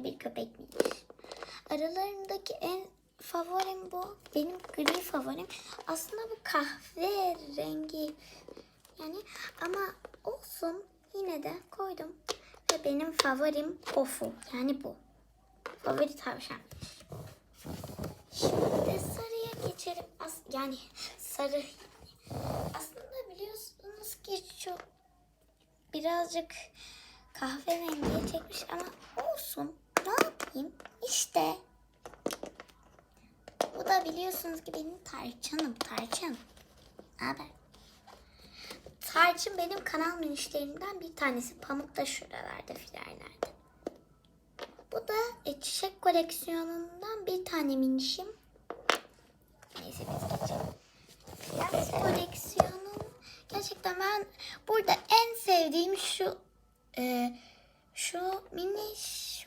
renkli bir köpek miymiş. Aralarındaki en favorim bu. Benim gri favorim. Aslında bu kahve rengi. Yani ama olsun yine de koydum. Ve benim favorim Pofu. Yani bu. Favori tavşan. Şimdi de sarıya geçelim. As yani sarı. Aslında biliyorsunuz ki çok birazcık kahverengiye çekmiş ama olsun. Ne yapayım? İşte. Bu da biliyorsunuz ki benim tarçınım. Tarçın. Ne haber? Tarçın benim kanal minişlerimden bir tanesi. Pamuk da şuralarda filarlarda. Bu da e, çiçek koleksiyonundan bir tane minişim. Neyse biz geçelim. Prens koleksiyonum. Gerçekten ben burada en sevdiğim şu e, şu miniş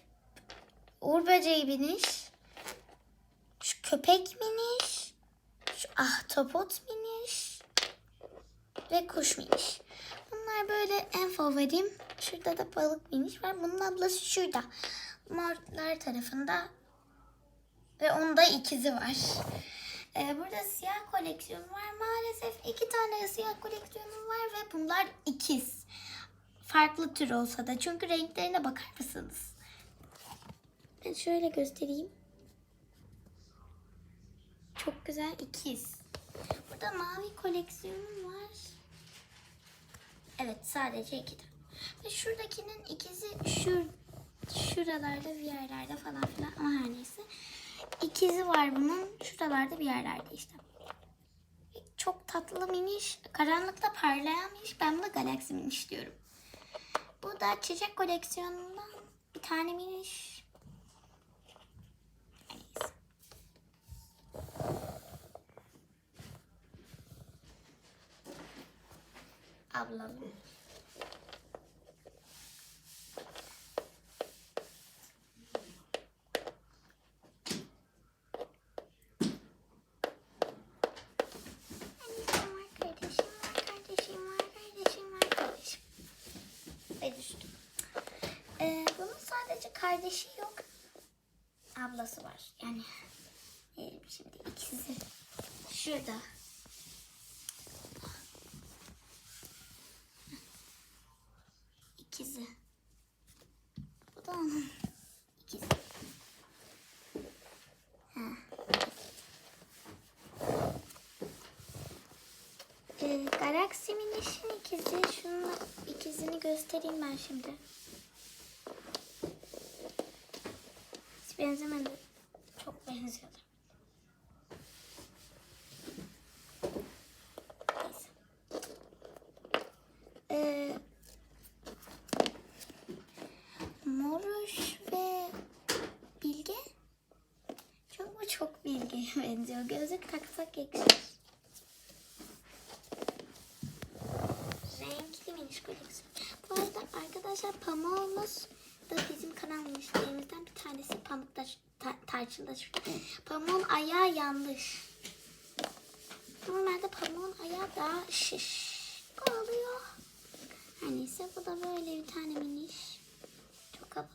Uğur böceği miniş şu köpek miniş şu ahtapot miniş ve kuş miniş. Bunlar böyle en favorim. Şurada da balık miniş var. Bunun ablası şurada. Morlar tarafında ve onda ikizi var. Ee, burada siyah koleksiyonum var. Maalesef iki tane siyah koleksiyonum var ve bunlar ikiz. Farklı tür olsa da. Çünkü renklerine bakar mısınız? Ben şöyle göstereyim. Çok güzel ikiz. Burada mavi koleksiyonum var. Evet sadece iki. Ve şuradakinin ikizi şu şuralarda bir yerlerde falan filan ama her neyse. İkizi var bunun şuralarda bir yerlerde işte. Çok tatlı miniş. Karanlıkta parlayan miniş. Ben buna Galaxy miniş diyorum. Bu da çiçek koleksiyonundan bir tane miniş. Her neyse. Ablam. Anneciğim var, kardeşim var, kardeşim var, kardeşim var, kardeşim. Ve düştüm. Ee, bunun sadece kardeşi yok. Ablası var. Yani e, şimdi ikisi şurada. İkizi. Bu da onun ikizi. Ha. Galaxy Minish'in ikizi. Şunun ikizini göstereyim ben şimdi. Hiç benzemedi. Çok benziyorlar. Ee, Moruş ve Bilge. Çok mu çok Bilge'ye benziyor. Gözlük taksak yakışır. Renkli miniş koleksiyon. Bu arada arkadaşlar pamuğumuz da bizim kanal minişlerimizden bir tanesi pamukta ta, tarçında. Pamuğun ayağı yanlış. Normalde pamuğun ayağı daha şiş oluyor. Her neyse bu da böyle bir tane miniş. Çok havalı.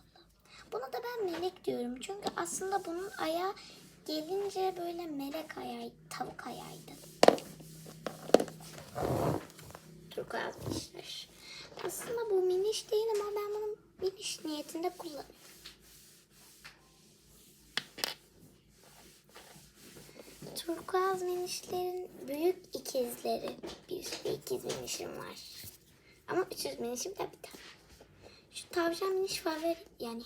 Buna da ben melek diyorum. Çünkü aslında bunun ayağı gelince böyle melek ayağı, tavuk ayağıydı. Turkuaz minişler. Aslında bu miniş değil ama ben bunu miniş niyetinde kullanıyorum. Turkuaz minişlerin büyük ikizleri. Bir sürü ikiz minişim var. Ama 300 minişim de bir tane. Şu tavşan miniş favori yani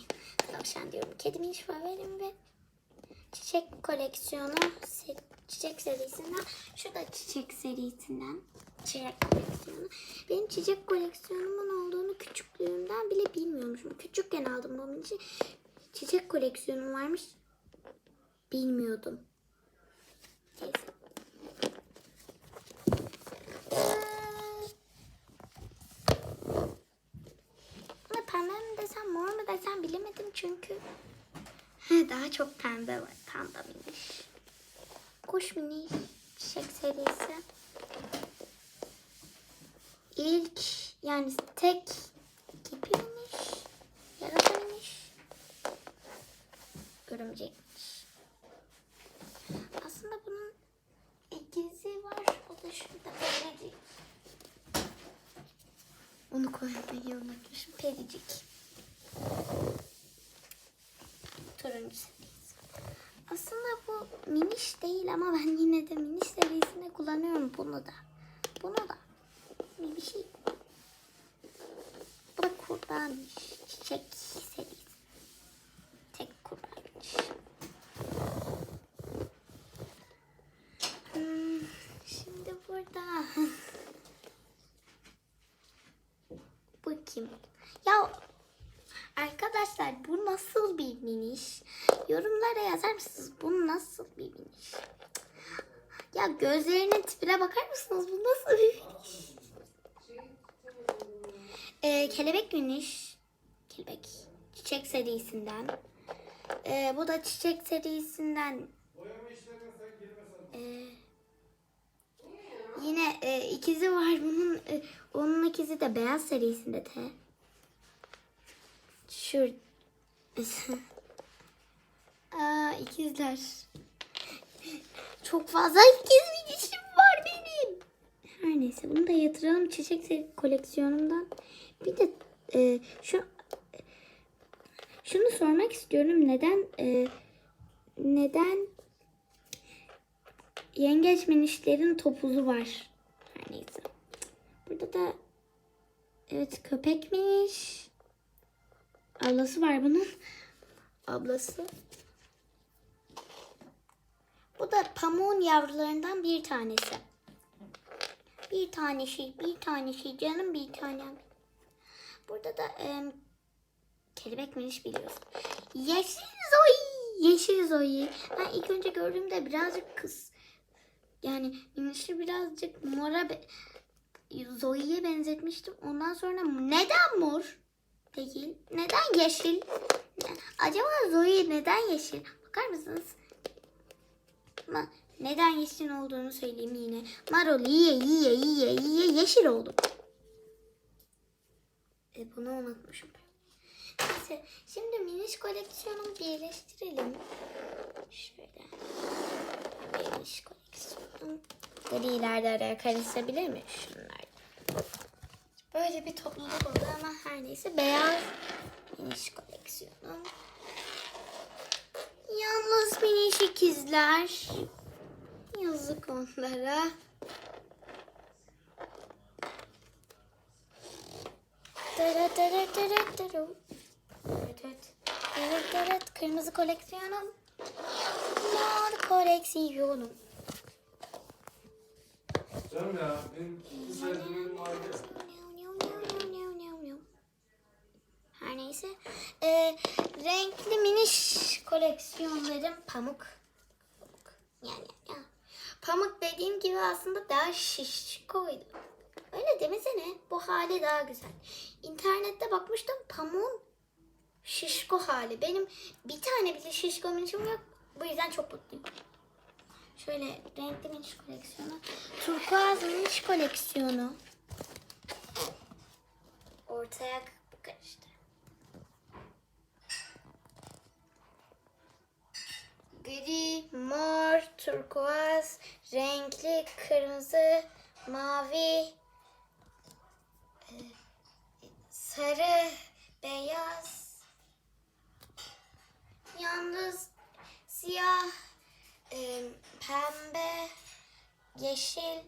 tavşan diyorum. Kedi miniş favorim ve çiçek koleksiyonu çiçek serisinden şu da çiçek serisinden çiçek koleksiyonu. Benim çiçek koleksiyonumun olduğunu küçüklüğümden bile bilmiyormuşum. Küçükken aldım bu minişi. Çiçek koleksiyonum varmış. Bilmiyordum. Neyse. Buna pembe mi desem mor mu desem bilemedim çünkü daha çok pembe var. Pembe miniş. Kuş miniş. Çiçek serisi. İlk yani tek. Yarasa miniş. Örümcekmiş. Aslında bunun ikizi var. O da şurada pericik. Onu koymayı unutmuşum. Pericik. Serisi. Aslında bu miniş değil ama ben yine de miniş serisinde kullanıyorum bunu da. Bunu da. Bir şey. Bu da kurbanmış. Çiçek serisi. Tek kurbanmış. Hmm, şimdi burada. Bu kim? Ya arkadaşlar bu nasıl bir miniş? Yorumlara yazar mısınız? Bu nasıl bir miniş? Ya gözlerinin tipine bakar mısınız? Bu nasıl bir miniş? Ee, kelebek miniş. Kelebek. Çiçek serisinden. Ee, bu da çiçek serisinden. Ee, yine e, ikizi var bunun. e, onun ikizi de beyaz serisinde de. Şur. Aa, ikizler. Çok fazla ikiz minişim var benim. Her neyse bunu da yatıralım çiçek koleksiyonumdan. Bir de e, şu şunu sormak istiyorum. Neden e, neden yengeç minişlerin topuzu var? Her neyse. Burada da evet köpekmiş. Ablası var bunun. Ablası. Bu da pamuğun yavrularından bir tanesi. Bir tane şey, bir tane şey canım bir tanem. Burada da em, kelebek miniş biliyorsun. Yeşil Zoe. Yeşil Zoe. Ben ilk önce gördüğümde birazcık kız. Yani minişi birazcık mora be- Zoe'ye benzetmiştim. Ondan sonra neden mor değil? Neden yeşil? Acaba Zoe neden yeşil? Bakar mısınız? Ama neden yeşil olduğunu söyleyeyim yine. Marol yiye yiye yiye yiye yeşil oldu. E, bunu unutmuşum. Neyse şimdi miniş koleksiyonumu birleştirelim. Şöyle. Miniş koleksiyonum. Griler de araya karışabilir mi? Şunlar. Böyle bir topluluk oldu ama her neyse beyaz miniş koleksiyonum. Yalnız miniş ikizler. Yazık onlara. Dara dara dara dara. Evet, evet. Evet, evet. Kırmızı koleksiyonum. Mor koleksiyonum. Canım ya benim vardı ya. Her neyse. Ee, renkli miniş koleksiyonlarım pamuk. Yani ya. Pamuk dediğim gibi aslında daha şişkoydu. Öyle demesene. Bu hali daha güzel. İnternette bakmıştım pamuğun şişko hali. Benim bir tane bile şişko minişim yok. Bu yüzden çok mutluyum. Şöyle renkli miniş koleksiyonu. Turkuaz miniş koleksiyonu. Ortaya karıştı. Gri, mor, turkuaz, renkli, kırmızı, mavi, e, sarı, beyaz, yalnız siyah, e, pembe, yeşil,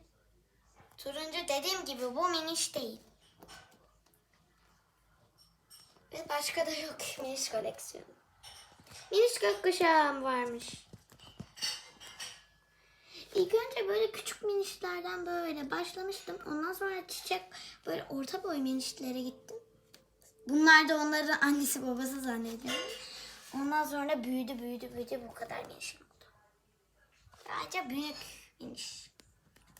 turuncu dediğim gibi bu miniş değil. Ve başka da yok miniş koleksiyonu. Miniş gökkuşağım varmış. İlk önce böyle küçük minişlerden böyle başlamıştım. Ondan sonra çiçek böyle orta boy minişlere gittim. Bunlar da onların annesi babası zannediyorum. Ondan sonra büyüdü büyüdü büyüdü bu kadar minişim oldu. Bence büyük miniş.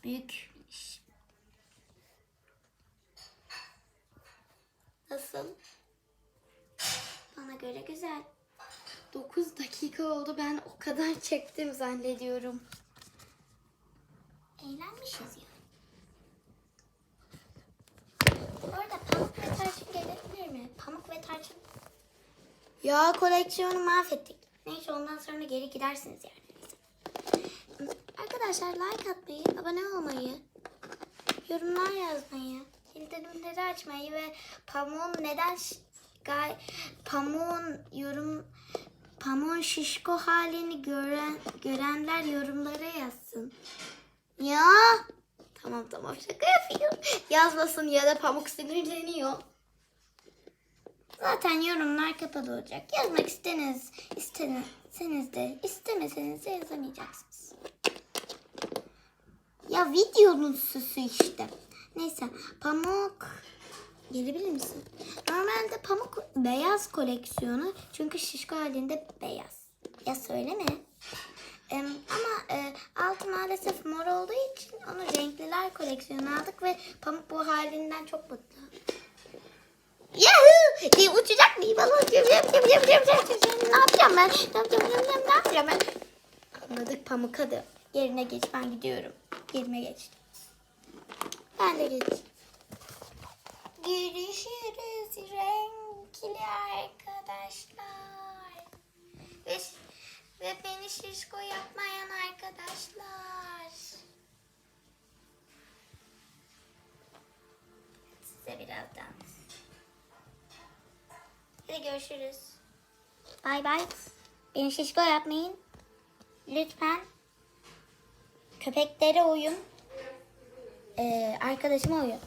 Büyük miniş. Nasıl? Bana göre güzel. 9 dakika oldu. Ben o kadar çektim zannediyorum. Eğlenmişiz ya. Bu arada pamuk ve tarçın gelebilir mi? Pamuk ve tarçın. Ya koleksiyonu mahvettik. Neyse ondan sonra geri gidersiniz yani. Arkadaşlar like atmayı, abone olmayı, yorumlar yazmayı, bildirimleri açmayı ve pamuğun neden gay, pamuğun yorum pamuğun şişko halini gören görenler yorumlara yazsın. Ya tamam tamam şaka yapıyorum. Yazmasın ya da pamuk sinirleniyor. Zaten yorumlar kapalı olacak. Yazmak isteniz, isteniz de istemeseniz de yazamayacaksınız. Ya videonun süsü işte. Neyse pamuk gelebilir misin? Normalde pamuk beyaz koleksiyonu çünkü şişko halinde beyaz. Ya söyleme. Ama e, altı maalesef mor olduğu için onu renkliler koleksiyonu aldık ve pamuk bu halinden çok mutlu. Yahoo! Diye uçacak mıyım? Balon cım cım cım cım cım cım cım. Ne yapacağım ben? Ne yapacağım, ne yapacağım, ne yapacağım ben? Anladık pamuk hadi. Yerine geç ben gidiyorum. Yerime geç. Ben de geç. Görüşürüz renkli arkadaşlar. Ve, ve beni şişko yapmayan arkadaşlar. Size birazdan. Hadi görüşürüz. Bay bay. Beni şişko yapmayın. Lütfen. Köpeklere uyun. Ee, arkadaşıma uyun.